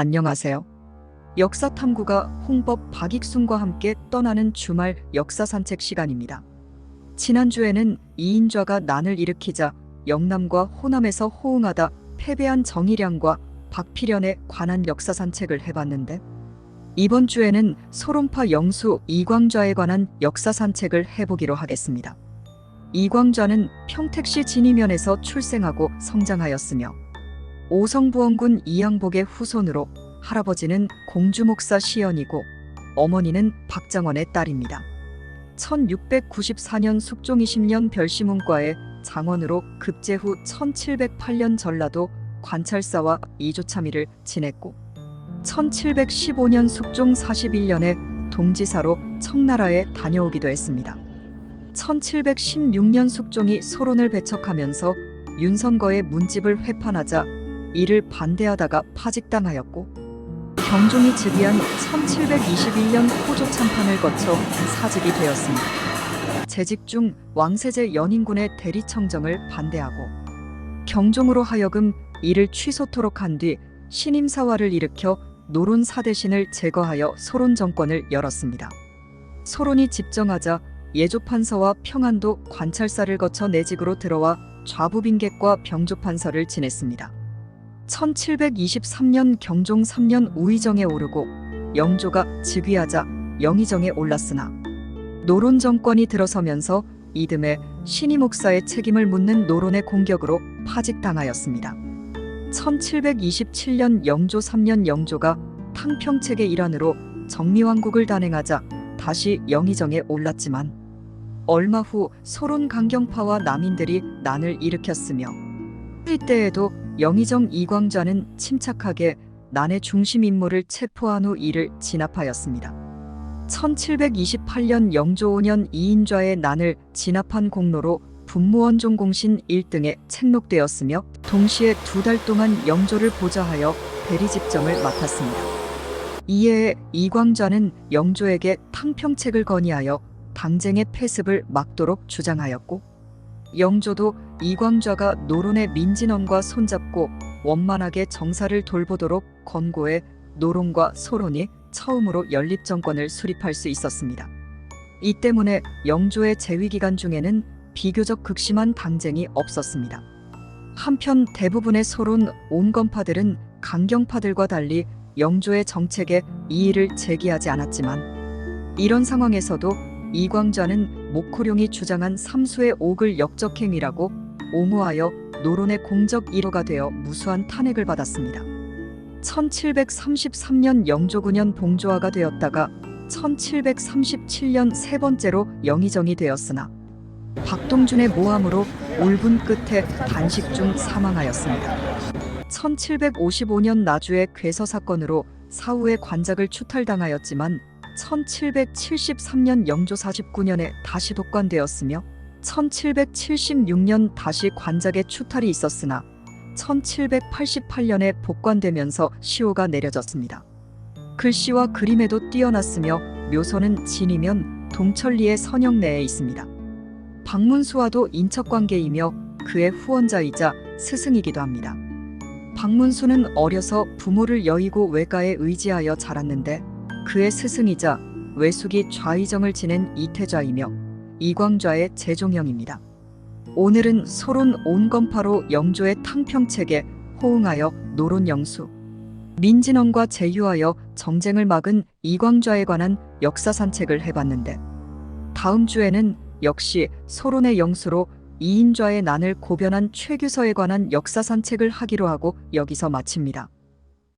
안녕하세요. 역사 탐구가 홍법 박익순과 함께 떠나는 주말 역사 산책 시간입니다. 지난주에는 이인좌가 난을 일으키자 영남과 호남에서 호응하다 패배한 정일량과 박필연에 관한 역사 산책을 해봤는데 이번 주에는 소론파 영수 이광좌에 관한 역사 산책을 해보기로 하겠습니다. 이광좌는 평택시 진이면에서 출생하고 성장하였으며 오성부원군 이양복의 후손으로 할아버지는 공주목사 시연이고 어머니는 박장원의 딸입니다. 1694년 숙종 20년 별시문과에 장원으로 급제 후 1708년 전라도 관찰사와 이조참의를 지냈고 1715년 숙종 41년에 동지사로 청나라에 다녀오기도 했습니다. 1716년 숙종이 소론을 배척하면서 윤선거의 문집을 회판하자 이를 반대하다가 파직당하였고 경종이 즉위한 1721년 호조 참판을 거쳐 사직이 되었습니다. 재직 중 왕세제 연인군의 대리청정을 반대하고 경종으로 하여금 이를 취소토록 한 뒤 신임사화를 일으켜 노론 사대신을 제거하여 소론 정권을 열었습니다. 소론이 집정하자 예조판서와 평안도 관찰사를 거쳐 내직으로 들어와 좌부빈객과 병조판서를 지냈습니다. 1723년 경종 3년 우의정에 오르고 영조가 즉위하자 영의정에 올랐으나 노론 정권이 들어서면서 이듬해 신임 목사의 책임을 묻는 노론의 공격으로 파직당하였습니다. 1727년 영조 3년 영조가 탕평책의 일환으로 정미왕국을 단행하자 다시 영의정에 올랐지만 얼마 후 소론 강경파와 남인들이 난을 일으켰으며 이때에도 영의정 이광좌는 침착하게 난의 중심 인물을 체포한 후 이를 진압하였습니다. 1728년 영조 5년 이인좌의 난을 진압한 공로로 분무원종 공신 1등에 책록되었으며 동시에 두 달 동안 영조를 보좌하여 대리집정을 맡았습니다. 이에 이광좌는 영조에게 탕평책을 건의하여 당쟁의 폐습을 막도록 주장하였고 영조도 이광좌가 노론의 민진원과 손잡고 원만하게 정사를 돌보도록 권고해 노론과 소론이 처음으로 연립정권을 수립할 수 있었습니다. 이 때문에 영조의 재위 기간 중에는 비교적 극심한 당쟁이 없었습니다. 한편 대부분의 소론 온건파들은 강경파들과 달리 영조의 정책에 이의를 제기하지 않았지만 이런 상황에서도 이광좌는 목호룡이 주장한 삼수의 옥을 역적행위라고 옹호하여 노론의 공적 1호가 되어 무수한 탄핵을 받았습니다. 1733년 영조 9년 봉조화가 되었다가 1737년 세 번째로 영의정이 되었으나 박동준의 모함으로 울분 끝에 단식 중 사망하였습니다. 1755년 나주의 괴서 사건으로 사후에 관작을 추탈당하였지만 1773년 영조 49년에 다시 독관되었으며 1776년 다시 관작에 추탈이 있었으나 1788년에 복관되면서 시호가 내려졌습니다. 글씨와 그림에도 뛰어났으며 묘소는 진이면 동천리의 선영 내에 있습니다. 박문수와도 인척관계이며 그의 후원자이자 스승이기도 합니다. 박문수는 어려서 부모를 여의고 외가에 의지하여 자랐는데 그의 스승이자 외숙이 좌의정을 지낸 이태좌이며 이광좌의 재종형입니다. 오늘은 소론 온건파로 영조의 탕평책에 호응하여 노론영수, 민진원과 제휴하여 정쟁을 막은 이광좌에 관한 역사 산책을 해봤는데 다음 주에는 역시 소론의 영수로 이인좌의 난을 고변한 최규서에 관한 역사 산책을 하기로 하고 여기서 마칩니다.